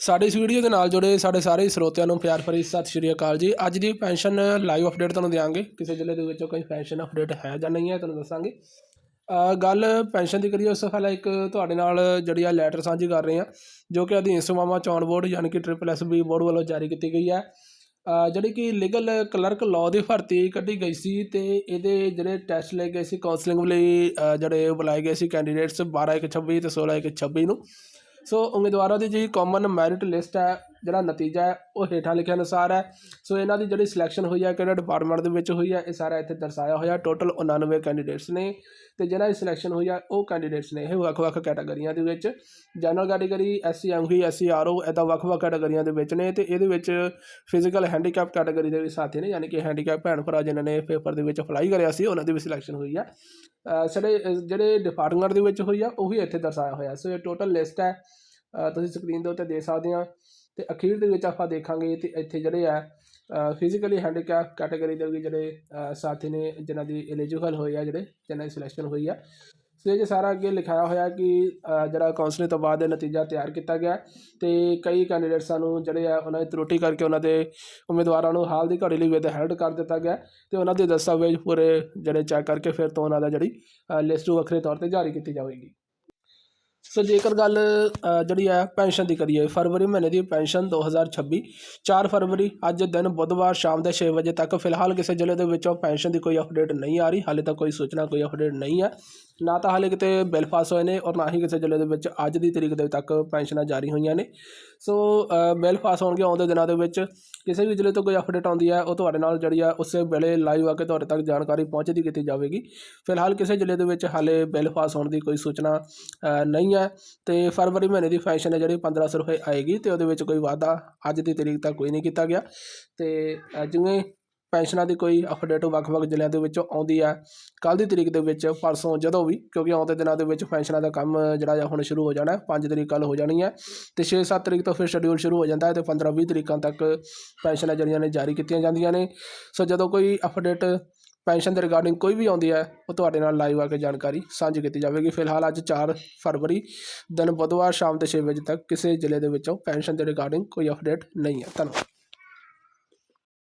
ਸਾਡੇ ਇਸ ਵੀਡੀਓ ਦੇ ਨਾਲ ਜੁੜੇ ਸਾਡੇ ਸਾਰੇ ਸਰੋਤਿਆਂ ਨੂੰ ਪਿਆਰ ਭਰੀ ਸਤਿ ਸ਼੍ਰੀ ਅਕਾਲ ਜੀ। ਅੱਜ ਦੀ ਪੈਨਸ਼ਨ ਲਾਈਵ ਅਪਡੇਟ ਤੁਹਾਨੂੰ ਦਿਆਂਗੇ। ਕਿਸੇ ਜ਼ਿਲ੍ਹੇ ਦੇ ਵਿੱਚੋਂ ਕੋਈ ਪੈਨਸ਼ਨ ਅਪਡੇਟ ਹੈ ਜਾਂ ਨਹੀਂ ਹੈ ਤੁਹਾਨੂੰ ਦੱਸਾਂਗੇ। ਗੱਲ ਪੈਨਸ਼ਨ ਦੀ ਕਰੀਏ ਉਸ ਤੋਂ ਪਹਿਲਾਂ ਇੱਕ ਤੁਹਾਡੇ ਨਾਲ ਜਿਹੜੀ ਆ ਲੈਟਰ ਸਾਂਝੀ ਕਰ ਰਹੇ ਹਾਂ ਜੋ ਕਿ ਅਧੀਨ ਸੇਵਾਵਾਂ ਚੋਣ ਬੋਰਡ ਯਾਨੀ ਕਿ ਟ੍ਰਿਪਲ ਐਸ ਬੀ ਬੋਰਡ ਵੱਲੋਂ ਜਾਰੀ ਕੀਤੀ ਗਈ ਹੈ। ਜਿਹੜੀ ਕਿ ਲੀਗਲ ਕਲਰਕ ਲਾਅ ਦੀ ਭਰਤੀ ਕੱਢੀ ਗਈ ਸੀ ਤੇ ਇਹਦੇ ਜਿਹੜੇ ਟੈਸਟ ਲਏ ਗਏ ਸੀ ਕਾਉਂਸਲਿੰਗ ਲਈ ਅ, ਜਿਹੜੇ ਬੁਲਾਏ ਗਏ ਸੀ ਕੈਂਡੀਡੇਟਸ 12 ਇੱਕ 26 ਤੇ 16 ਇੱਕ 26 ਨੂੰ। ਸੋ ਉਮੀਦਵਾਰਾਂ ਦੀ ਜਿਹੜੀ ਕਾਮਨ ਮੈਰਿਟ ਲਿਸਟ ਹੈ ਜਿਹੜਾ ਨਤੀਜਾ ਹੈ, ਉਹ ਹੇਠਾਂ ਲਿਖੇ ਅਨੁਸਾਰ ਹੈ। ਸੋ ਇਹਨਾਂ ਦੀ ਜਿਹੜੀ ਸਿਲੈਕਸ਼ਨ ਹੋਈ ਹੈ ਕਿਹੜਾ ਡਿਪਾਰਟਮੈਂਟ ਦੇ ਵਿੱਚ ਹੋਈ ਹੈ, ਇਹ ਸਾਰਾ ਇੱਥੇ ਦਰਸਾਇਆ ਹੋਇਆ। ਟੋਟਲ 99 ਕੈਂਡੀਡੇਟਸ ਨੇ ਤੇ ਜਿਹਨਾਂ ਦੀ ਸਿਲੈਕਸ਼ਨ ਹੋਈ ਆ ਉਹ ਕੈਂਡੀਡੇਟਸ ਨੇ। ਇਹ ਵੱਖ-ਵੱਖ ਕੈਟਾਗਰੀਆਂ ਦੇ ਵਿੱਚ general category SC MP SC RO ਇਹਦਾ ਵੱਖ-ਵੱਖ ਕੈਟਾਗਰੀਆਂ ਦੇ ਵਿੱਚ ਨੇ ਤੇ ਇਹਦੇ ਵਿੱਚ ਫਿਜ਼ੀਕਲ ਹੈਂਡੀਕੈਪ ਕੈਟਾਗਰੀ ਦੇ ਵੀ ਸਾਥੀ ਨੇ, ਯਾਨੀ ਕਿ ਹੈਂਡੀਕੈਪ ਭੈਣ ਭਰਾ ਜਿਨ੍ਹਾਂ ਨੇ ਪੇਪਰ ਦੇ ਵਿੱਚ ਅਪਲਾਈ ਕਰਿਆ ਸੀ, ਉਹਨਾਂ ਦੀ ਵੀ ਸਿਲੈਕਸ਼ਨ ਹੋਈ ਆ ਸਾਡੇ ਜਿਹੜੇ ਡਿਪਾਰਟਮੈਂਟ ਦੇ ਵਿੱਚ ਹੋਈ ਆ ਉਹੀ ਇੱਥੇ ਦਰਸਾਇਆ ਹੋਇਆ। ਸੋ ਇਹ ਟੋਟਲ ਲਿਸਟ ਹੈ। ਤੁਸੀਂ ਸਕਰੀਨ ਦੇ ਉੱਤੇ ਦੇਖ ਸਕਦੇ ਆ ਤੇ ਅਖੀਰ ਦੇ ਵਿੱਚ ਆਪਾਂ ਦੇਖਾਂਗੇ ਤੇ ਇੱਥੇ ਜਿਹੜੇ ਆ ਫਿਜ਼ੀਕਲੀ ਹੈਂਡੀਕੈਪ ਕੈਟਾਗਰੀ ਦੇ ਵੀ ਜਿਹੜੇ ਸਾਥੀ ਨੇ ਜਿਨ੍ਹਾਂ ਦੀ ਐਲੀਜੀਬਲ ਹੋਈ ਆ ਜਿਹੜੇ, ਜਿਨ੍ਹਾਂ ਦੀ ਸਿਲੈਕਸ਼ਨ ਹੋਈ ਆ। ਸੋ ਇਹ 'ਚ ਸਾਰਾ ਅੱਗੇ ਲਿਖਾਇਆ ਹੋਇਆ ਕਿ ਜਿਹੜਾ ਕਾਉਂਸਲਿੰਗ ਤੋਂ ਬਾਅਦ ਇਹ ਨਤੀਜਾ ਤਿਆਰ ਕੀਤਾ ਗਿਆ। ਤੇ ਕਈ ਕੈਂਡੀਡੇਟਸਾਂ ਨੂੰ ਜਿਹੜੇ ਆ, ਉਹਨਾਂ ਦੀ ਤਰੁੱਟੀ ਕਰਕੇ ਉਹਨਾਂ ਦੇ ਉਮੀਦਵਾਰਾਂ ਨੂੰ ਹਾਲ ਦੀ ਘੜੀ ਲਈ ਵਿਦਹੈਲਡ ਕਰ ਦਿੱਤਾ ਗਿਆ। ਤੇ ਉਹਨਾਂ ਦੇ ਦਸਤਾਵੇਜ਼ ਪੂਰੇ ਜਿਹੜੇ ਚੈੱਕ ਕਰਕੇ ਫਿਰ ਤੋਂ ਉਹਨਾਂ ਦਾ ਜਿਹੜੀ ਲਿਸਟ ਵੱਖਰੇ ਤੌਰ ਤੇ ਜਾਰੀ ਕੀਤੀ ਜਾਵੇਗੀ। ਸੋ ਜੇਕਰ ਗੱਲ ਜਿਹੜੀ ਹੈ ਪੈਨਸ਼ਨ ਦੀ ਕਰੀਏ ਫਰਵਰੀ ਮਹੀਨੇ ਦੀ ਪੈਨਸ਼ਨ 2026 4 ਫਰਵਰੀ ਅੱਜ ਦਿਨ ਬੁੱਧਵਾਰ ਸ਼ਾਮ ਦੇ 6 ਵਜੇ ਤੱਕ ਫਿਲਹਾਲ ਕਿਸੇ ਜ਼ਿਲ੍ਹੇ ਦੇ ਵਿੱਚੋਂ ਪੈਨਸ਼ਨ ਦੀ ਕੋਈ ਅਪਡੇਟ ਨਹੀਂ ਆ ਰਹੀ ਹਾਲੇ ਤੱਕ ਕੋਈ ਸੂਚਨਾ ਕੋਈ ਅਪਡੇਟ ਨਹੀਂ ਹੈ ਨਾ ਤਾਂ ਹਾਲੇ ਕਿਤੇ ਬਿੱਲ ਪਾਸ ਹੋਏ ਨੇ ਔਰ ਨਾ ਹੀ ਕਿਸੇ ਜ਼ਿਲ੍ਹੇ ਦੇ ਵਿੱਚ ਅੱਜ ਦੀ ਤਰੀਕ ਦੇ ਤੱਕ ਪੈਨਸ਼ਨਾਂ ਜਾਰੀ ਹੋਈਆਂ ਨੇ। ਸੋ ਬਿੱਲ ਪਾਸ ਹੋਣਗੇ ਆਉਂਦੇ ਦਿਨਾਂ ਦੇ ਵਿੱਚ। ਕਿਸੇ ਵੀ ਜ਼ਿਲ੍ਹੇ ਤੋਂ ਕੋਈ ਅਪਡੇਟ ਆਉਂਦੀ ਹੈ ਉਹ ਤੁਹਾਡੇ ਨਾਲ ਜਿਹੜੀ ਆ ਉਸੇ ਵੇਲੇ ਲਾਈਵ ਆ ਕੇ ਤੁਹਾਡੇ ਤੱਕ ਜਾਣਕਾਰੀ ਪਹੁੰਚਦੀ ਕੀਤੀ ਜਾਵੇਗੀ। ਫਿਲਹਾਲ ਕਿਸੇ ਜ਼ਿਲ੍ਹੇ ਦੇ ਵਿੱਚ ਹਾਲੇ ਬਿੱਲ ਪਾਸ ਹੋਣ ਦੀ ਕੋਈ ਸੂਚਨਾ ਅ, ਨਹੀਂ ਹੈ ਤੇ ਫਰਵਰੀ ਮਹੀਨੇ ਦੀ ਪੈਨਸ਼ਨ ਹੈ ਜਿਹੜੀ 1500 ਰੁਪਏ ਆਏਗੀ ਤੇ ਉਹਦੇ ਵਿੱਚ ਕੋਈ ਵਾਅਦਾ ਅੱਜ ਦੀ ਤਰੀਕ ਤੱਕ ਕੋਈ ਨਹੀਂ ਕੀਤਾ ਗਿਆ। ਤੇ ਜਿਵੇਂ ਪੈਨਸ਼ਨਾਂ ਦੀ ਕੋਈ ਅਪਡੇਟ ਵੱਖ-ਵੱਖ ਜ਼ਿਲ੍ਹਿਆਂ ਦੇ ਵਿੱਚੋਂ ਆਉਂਦੀ ਹੈ, ਕੱਲ੍ਹ ਦੀ ਤਰੀਕ ਦੇ ਵਿੱਚ, ਪਰਸੋਂ ਜਦੋਂ ਵੀ, ਕਿਉਂਕਿ ਆਉਂਦੇ ਦਿਨਾਂ ਦੇ ਵਿੱਚ ਪੈਨਸ਼ਨਾਂ ਦਾ ਕੰਮ ਜਿਹੜਾ ਆ ਹੁਣ ਸ਼ੁਰੂ ਹੋ ਜਾਣਾ ਹੈ 5 ਤਰੀਕ ਕੱਲ੍ਹ ਹੋ ਜਾਣੀ ਹੈ, ਤੇ 6-7 ਤਰੀਕ ਤੋਂ ਫਿਰ ਸ਼ਡਿਊਲ ਸ਼ੁਰੂ ਹੋ ਜਾਂਦਾ ਹੈ ਤੇ 15-20 ਤਰੀਕਾਂ ਤੱਕ ਪੈਨਸ਼ਨਾਂ ਜਿਹੜੀਆਂ ਨੇ ਜਾਰੀ ਕੀਤੀਆਂ ਜਾਂਦੀਆਂ ਨੇ। ਸੋ ਜਦੋਂ ਕੋਈ ਅਪਡੇਟ ਪੈਨਸ਼ਨ ਦੇ ਰਿਗਾਰਡਿੰਗ ਕੋਈ ਵੀ ਆਉਂਦੀ ਹੈ, ਉਹ ਤੁਹਾਡੇ ਨਾਲ ਲਾਈਵ ਆ ਕੇ ਜਾਣਕਾਰੀ ਸਾਂਝੀ ਕੀਤੀ ਜਾਵੇਗੀ। ਫਿਲਹਾਲ ਅੱਜ 4 ਫਰਵਰੀ, ਦਿਨ ਬੁੱਧਵਾਰ ਸ਼ਾਮ ਦੇ 6 ਵਜੇ ਤੱਕ ਕਿਸੇ ਜ਼ਿਲ੍ਹੇ ਦੇ ਵਿੱਚੋਂ ਪੈਨਸ਼ਨ ਦੇ ਰਿਗਾਰਡਿੰਗ ਕੋਈ ਅਪਡੇਟ ਨਹੀਂ ਹੈ। ਧੰਨਵਾਦ।